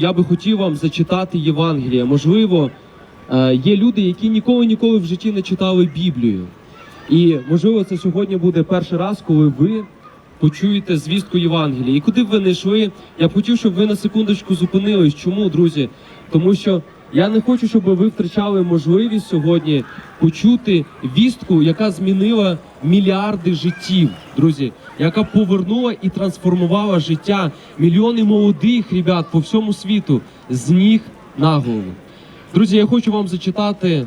Я би хотів вам зачитати Євангелія. Можливо, е, є люди, які ніколи ніколи в житті не читали Біблію. І можливо, це сьогодні буде перший раз, коли ви почуєте звістку Євангелія. І куди б ви не йшли, я б хотів, щоб ви на секундочку зупинились. Чому, друзі? Тому що я не хочу, щоб ви втрачали можливість сьогодні почути вістку, яка змінила мільярди життів, друзі, яка повернула і трансформувала життя мільйони молодих ребят по всьому світу з ніг на голову. Друзі, я хочу вам зачитати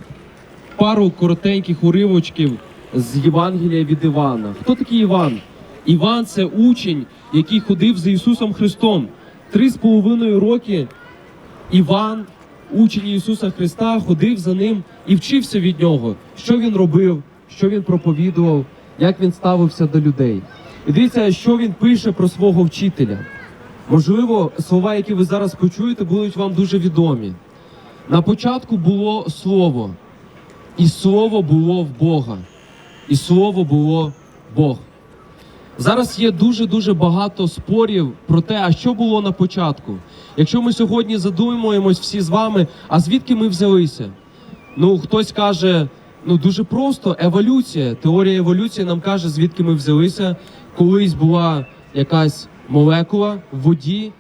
пару коротеньких уривочків з Євангелія від Івана. Хто такий Іван? Іван це учень, який ходив за Ісусом Христом. Три з половиною роки Іван, учень Ісуса Христа, ходив за ним і вчився від нього, що він робив, що він проповідував, як він ставився до людей. І дивіться, що він пише про свого вчителя. Можливо, слова, які ви зараз почуєте, будуть вам дуже відомі. На початку було слово, і слово було в Бога, і слово було Бог. Зараз є дуже дуже багато спорів про те, а що було на початку. Якщо ми сьогодні задумуємось всі з вами, а звідки ми взялися? Ну, хтось каже, ну дуже просто еволюція. Теорія еволюції нам каже, звідки ми взялися. Колись була якась молекула в воді,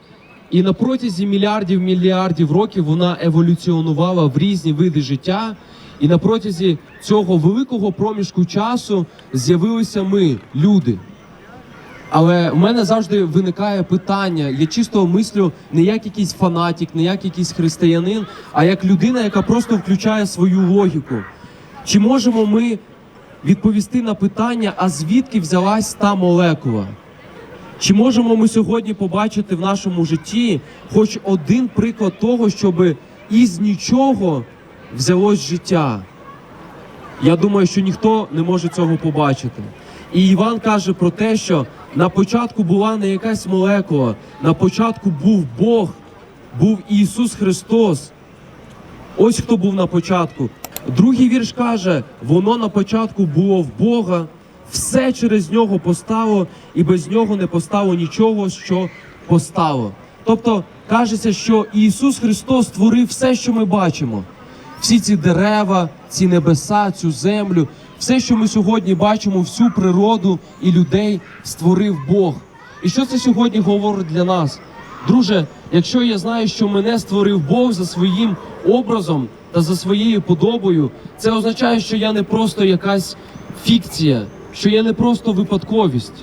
і на протязі мільярдів мільярдів років вона еволюціонувала в різні види життя. І на протязі цього великого проміжку часу з'явилися ми, люди. Але в мене завжди виникає питання. Я чисто мислю не як якийсь фанатік, не як якийсь християнин, а як людина, яка просто включає свою логіку. Чи можемо ми відповісти на питання, а звідки взялась та молекула? Чи можемо ми сьогодні побачити в нашому житті хоч один приклад того, щоб із нічого взялось життя? Я думаю, що ніхто не може цього побачити. І Іван каже про те, що на початку була не якась молекула, на початку був Бог, був Ісус Христос. Ось хто був на початку. Другий вірш каже: воно на початку було в Бога, все через нього постало, і без нього не постало нічого, що постало. Тобто кажеться, що Ісус Христос створив все, що ми бачимо. Всі ці дерева, ці небеса, цю землю, все, що ми сьогодні бачимо, всю природу і людей створив Бог. І що це сьогодні говорить для нас? Друже, якщо я знаю, що мене створив Бог за своїм образом та за своєю подобою, це означає, що я не просто якась фікція, що я не просто випадковість.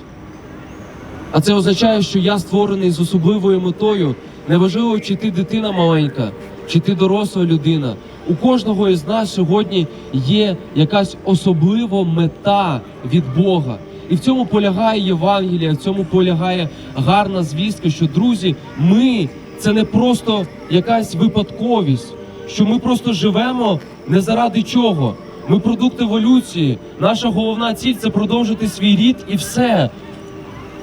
А це означає, що я створений з особливою метою. Неважливо, чи ти дитина маленька, чи ти доросла людина. У кожного із нас сьогодні є якась особлива мета від Бога. І в цьому полягає Євангелія, в цьому полягає гарна звістка, що друзі, ми це не просто якась випадковість, що ми просто живемо не заради чого. Ми продукт еволюції. Наша головна ціль це продовжити свій рід і все.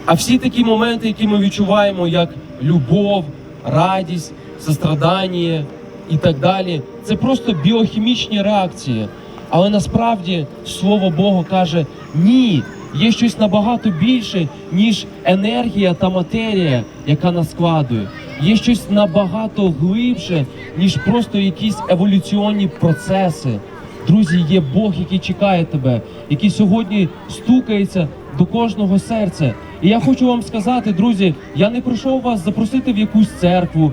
А всі такі моменти, які ми відчуваємо, як любов, радість, сострадання і так далі, це просто біохімічні реакції. Але насправді слово Бога каже: ні, є щось набагато більше, ніж енергія та матерія, яка нас складує. Є щось набагато глибше, ніж просто якісь еволюціонні процеси. Друзі, є Бог, який чекає тебе, який сьогодні стукається до кожного серця. І я хочу вам сказати, друзі, я не прийшов вас запросити в якусь церкву,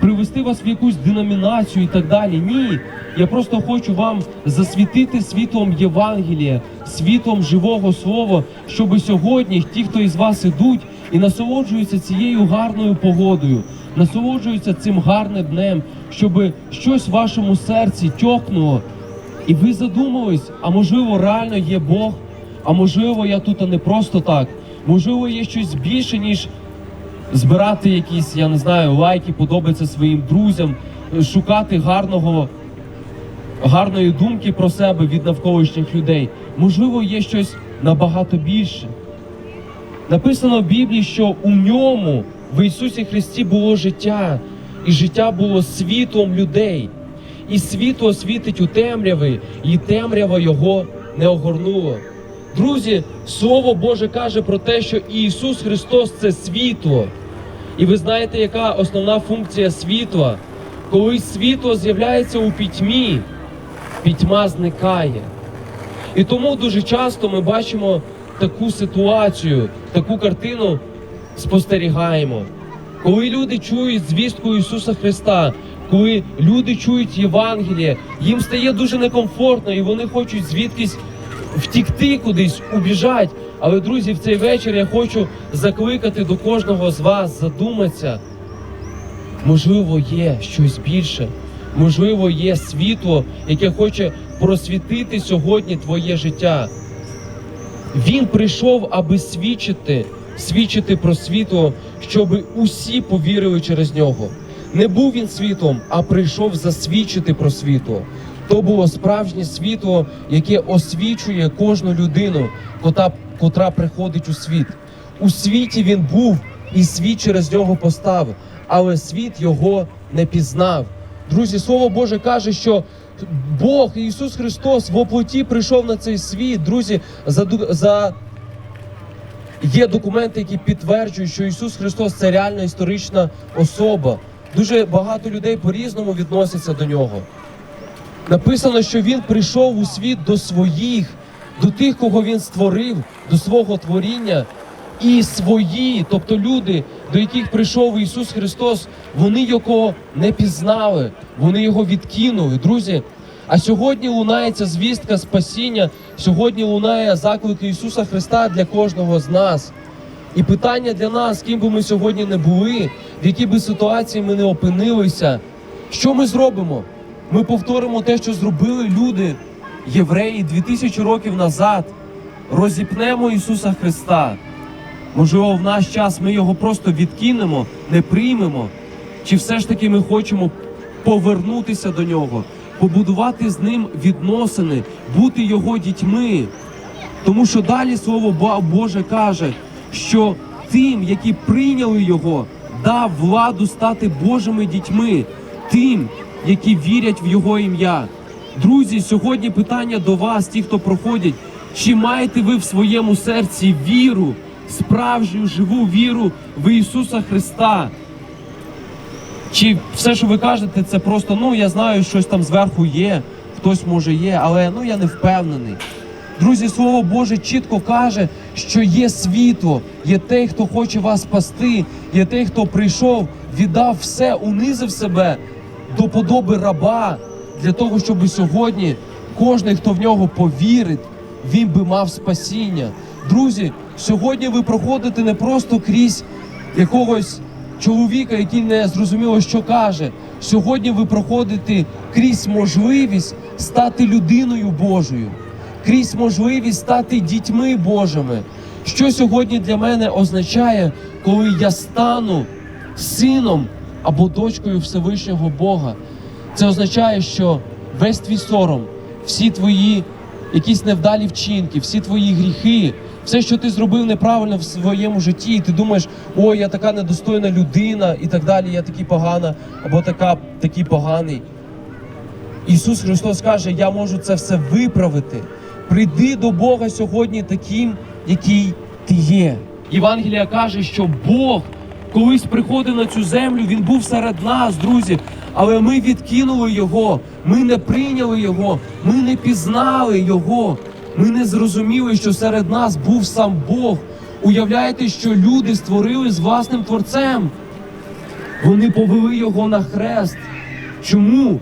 привести вас в якусь деномінацію і так далі. Ні. Я просто хочу вам засвітити світлом Євангелія, світлом живого слова, щоб сьогодні ті, хто із вас ідуть і насолоджуються цією гарною погодою, насолоджуються цим гарним днем, щоб щось в вашому серці тьохнуло. І ви задумались, а можливо, реально є Бог, а можливо, я тут не просто так. Можливо, є щось більше, ніж збирати якісь, я не знаю, лайки, подобатися своїм друзям, шукати гарного, гарної думки про себе від навколишніх людей. Можливо, є щось набагато більше. Написано в Біблії, що у ньому в Ісусі Христі було життя, і життя було світлом людей. І світло світить у темряви, і темрява його не огорнула. Друзі, Слово Боже каже про те, що Ісус Христос це світло. І ви знаєте, яка основна функція світла? Коли світло з'являється у пітьмі, пітьма зникає. І тому дуже часто ми бачимо таку ситуацію, таку картину спостерігаємо. Коли люди чують звістку Ісуса Христа, коли люди чують Євангеліє, їм стає дуже некомфортно і вони хочуть звідкись втікти кудись, убіжать. Але, друзі, в цей вечір я хочу закликати до кожного з вас задуматися. Можливо, є щось більше. Можливо, є світло, яке хоче просвітити сьогодні твоє життя. Він прийшов, аби свідчити, свідчити про світло, щоб усі повірили через нього. Не був він світлом, а прийшов засвідчити про світло. То було справжнє світло, яке освічує кожну людину, кота, котра приходить у світ. У світі він був, і світ через нього постав, але світ його не пізнав. Друзі, слово Боже каже, що Бог Ісус Христос в оплоті прийшов на цей світ. Друзі, за, за є документи, які підтверджують, що Ісус Христос це реальна історична особа. Дуже багато людей по-різному відносяться до нього. Написано, що він прийшов у світ до своїх, до тих, кого він створив, до свого творіння. І свої, тобто люди, до яких прийшов Ісус Христос, вони його не пізнали, вони його відкинули. Друзі, а сьогодні лунає ця звістка спасіння, сьогодні лунає заклик Ісуса Христа для кожного з нас. І питання для нас, ким би ми сьогодні не були, в якій би ситуації ми не опинилися, що ми зробимо? Ми повторимо те, що зробили люди, євреї 2000 років назад. Розіпнемо Ісуса Христа. Можливо, в наш час ми його просто відкинемо, не приймемо. Чи все ж таки ми хочемо повернутися до нього, побудувати з ним відносини, бути його дітьми? Тому що далі слово Боже каже, що тим, які прийняли його, дав владу стати Божими дітьми, тим, які вірять в Його ім'я. Друзі, сьогодні питання до вас, ті, хто проходять, чи маєте ви в своєму серці віру, справжню живу віру в Ісуса Христа? Чи все, що ви кажете, це просто ну я знаю, щось там зверху є, хтось може є, але ну я не впевнений. Друзі, слово Боже чітко каже, що є світло, є той, хто хоче вас спасти, є той, хто прийшов, віддав все, унизив себе до подоби раба для того, щоб сьогодні кожен, хто в нього повірить, він би мав спасіння. Друзі, сьогодні ви проходите не просто крізь якогось чоловіка, який не зрозуміло, що каже. Сьогодні ви проходите крізь можливість стати людиною Божою, крізь можливість стати дітьми Божими. Що сьогодні для мене означає, коли я стану сином або дочкою Всевишнього Бога? Це означає, що весь твій сором, всі твої якісь невдалі вчинки, всі твої гріхи, все, що ти зробив неправильно в своєму житті, і ти думаєш, ой, я така недостойна людина, і так далі, я такий погана, або така, такий поганий. Ісус Христос каже, я можу це все виправити. Прийди до Бога сьогодні таким, який ти є. Євангелія каже, що Бог колись приходив на цю землю, Він був серед нас, друзі. Але ми відкинули Його, ми не прийняли Його, ми не пізнали Його. Ми не зрозуміли, що серед нас був сам Бог. Уявляєте, що люди створили з власним творцем. Вони повели його на хрест. Чому?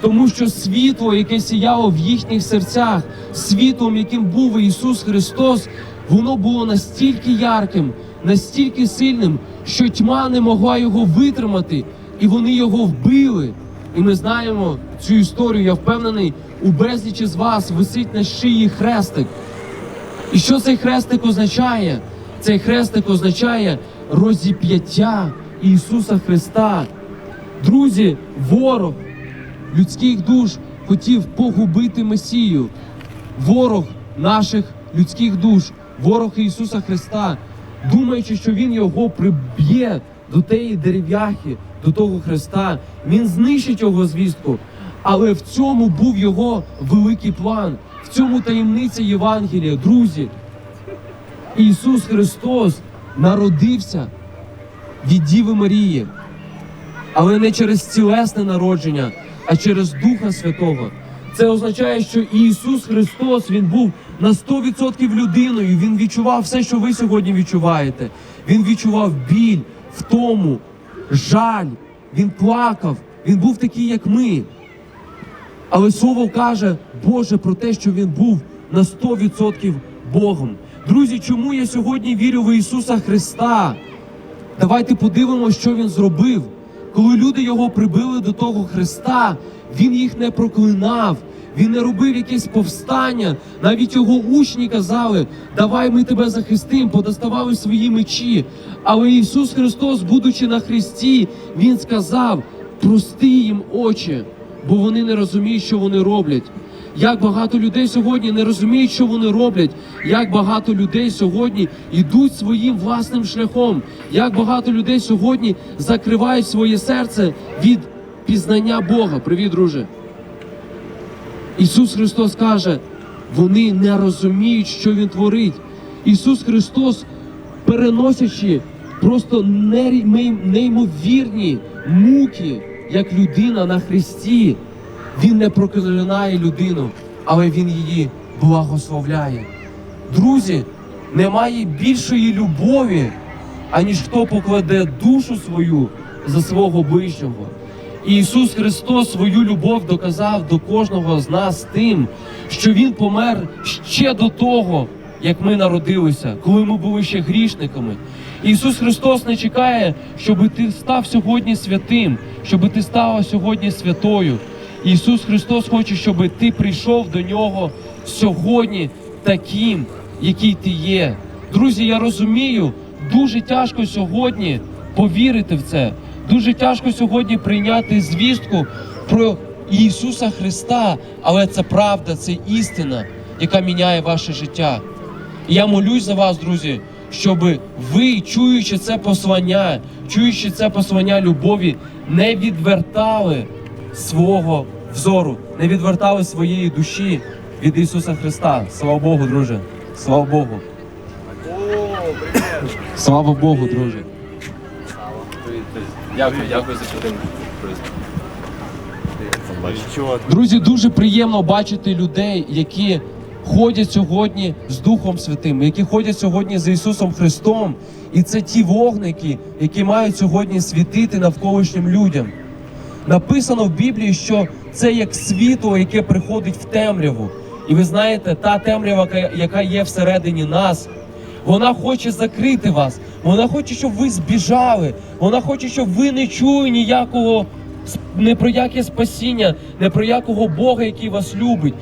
Тому що світло, яке сіяло в їхніх серцях, світлом, яким був Ісус Христос, воно було настільки ярким, настільки сильним, що тьма не могла його витримати, і вони його вбили. І ми знаємо цю історію. Я впевнений, у безлічі з вас висить на шиї хрестик. І що цей хрестик означає? Цей хрестик означає розіп'яття Ісуса Христа. Друзі, ворог людських душ хотів погубити Месію. Ворог наших людських душ, ворог Ісуса Христа, думаючи, що Він його приб'є до тієї дерев'яхи, до того Христа, Він знищить його звістку. Але в цьому був його великий план, в цьому таємниця Євангелія, друзі. Ісус Христос народився від Діви Марії, але не через цілесне народження, а через Духа Святого. Це означає, що Ісус Христос Він був на 100% людиною. Він відчував все, що ви сьогодні відчуваєте. Він відчував біль, втому, жаль. Він плакав. Він був такий, як ми. Але слово каже Боже про те, що він був на 100% Богом. Друзі, чому я сьогодні вірю в Ісуса Христа? Давайте подивимося, що він зробив. Коли люди його прибили до того Христа, він їх не проклинав, він не робив якесь повстання. Навіть його учні казали: Давай ми тебе захистимо, подоставали свої мечі. Але Ісус Христос, будучи на Христі, Він сказав: прости їм очі, бо вони не розуміють, що вони роблять. Як багато людей сьогодні не розуміють, що вони роблять, як багато людей сьогодні йдуть своїм власним шляхом, як багато людей сьогодні закривають своє серце від пізнання Бога. Привіт, друже. Ісус Христос каже, вони не розуміють, що Він творить. Ісус Христос, переносячи просто неймовірні муки, як людина на Христі, Він не проклинає людину, але Він її благословляє. Друзі, немає більшої любові, аніж хто покладе душу свою за свого ближнього. І Ісус Христос свою любов доказав до кожного з нас тим, що Він помер ще до того, як ми народилися, коли ми були ще грішниками. Ісус Христос не чекає, щоб ти став сьогодні святим, щоб ти стала сьогодні святою. Ісус Христос хоче, щоб ти прийшов до Нього сьогодні таким, який ти є. Друзі, я розумію, дуже тяжко сьогодні повірити в це. Дуже тяжко сьогодні прийняти звістку про Ісуса Христа, але це правда, це істина, яка міняє ваше життя. І я молюсь за вас, друзі, щоб ви, чуючи це послання, чуючи це послання любові, не відвертали свого взору, не відвертали своєї душі від Ісуса Христа. Слава Богу, друже. Слава Богу. Слава Богу, друже. Дякую, дякую за підтримку. Друзі, дуже приємно бачити людей, які ходять сьогодні з Духом Святим, які ходять сьогодні з Ісусом Христом. І це ті вогники, які мають сьогодні світити навколишнім людям. Написано в Біблії, що це як світло, яке приходить в темряву. І ви знаєте, та темрява, яка- є всередині нас, вона хоче закрити вас. Вона хоче, щоб ви збіжали. Вона хоче, щоб ви не чули ніякого не про яке спасіння, не про якого Бога, який вас любить.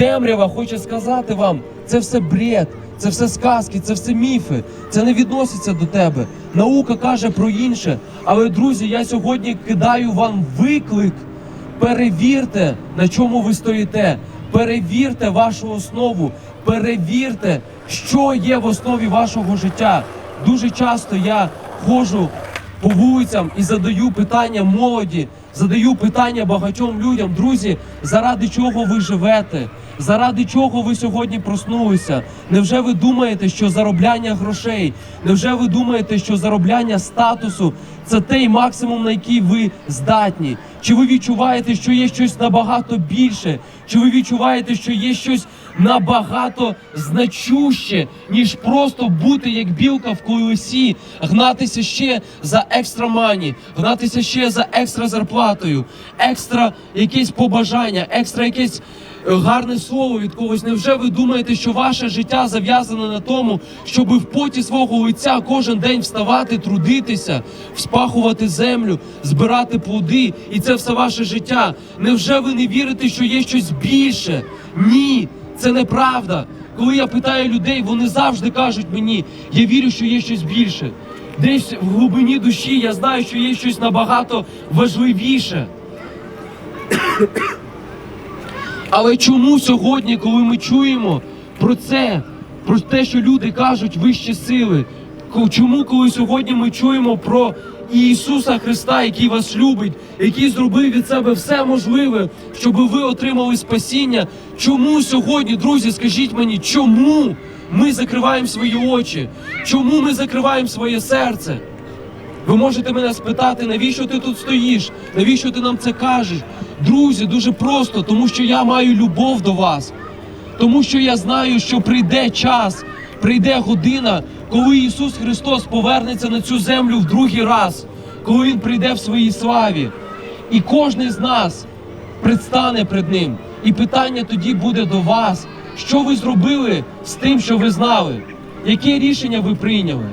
Темрява хоче сказати вам, це все бред, це все сказки, це все міфи, це не відноситься до тебе. Наука каже про інше. Але, друзі, я сьогодні кидаю вам виклик. Перевірте, на чому ви стоїте. Перевірте вашу основу. Перевірте, що є в основі вашого життя. Дуже часто я ходжу по вулицям і задаю питання молоді, задаю питання багатьом людям, друзі, заради чого ви живете? Заради чого ви сьогодні проснулися? Невже ви думаєте, що заробляння грошей? Невже ви думаєте, що заробляння статусу це той максимум, на який ви здатні? Чи ви відчуваєте, що є щось набагато більше? Чи ви відчуваєте, що є щось набагато значуще, ніж просто бути як білка в колесі, гнатися ще за екстра мані, гнатися ще за екстра зарплатою, екстра якесь побажання, екстра якесь гарне слово від когось. Невже ви думаєте, що ваше життя зав'язане на тому, щоб в поті свого лиця кожен день вставати, трудитися, вспахувати землю, збирати плоди, і це все ваше життя? Невже ви не вірите, що є щось більше? Ні, це неправда. Коли я питаю людей, вони завжди кажуть мені, я вірю, що є щось більше. Десь в глибині душі я знаю, що є щось набагато важливіше. Але чому сьогодні, коли ми чуємо про це, про те, що люди кажуть вищі сили, чому, коли сьогодні ми чуємо про Ісуса Христа, який вас любить, який зробив від себе все можливе, щоб ви отримали спасіння? Чому сьогодні, друзі, скажіть мені, чому ми закриваємо свої очі? Чому ми закриваємо своє серце? Ви можете мене спитати, навіщо ти тут стоїш? Навіщо ти нам це кажеш? Друзі, дуже просто, тому що я маю любов до вас. Тому що я знаю, що прийде час, прийде година, коли Ісус Христос повернеться на цю землю в другий раз, коли Він прийде в своїй славі. І кожен з нас предстане перед Ним. І питання тоді буде до вас, що ви зробили з тим, що ви знали? Яке рішення ви прийняли?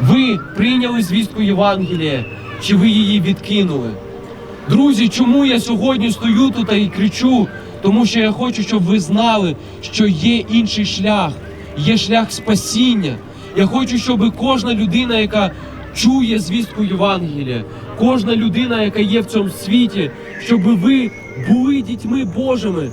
Ви прийняли звістку Євангелія, чи ви її відкинули? Друзі, чому я сьогодні стою тут і кричу? Тому що я хочу, щоб ви знали, що є інший шлях, є шлях спасіння. Я хочу, щоб кожна людина, яка чує звістку Євангелія, кожна людина, яка є в цьому світі, щоб ви були дітьми Божими,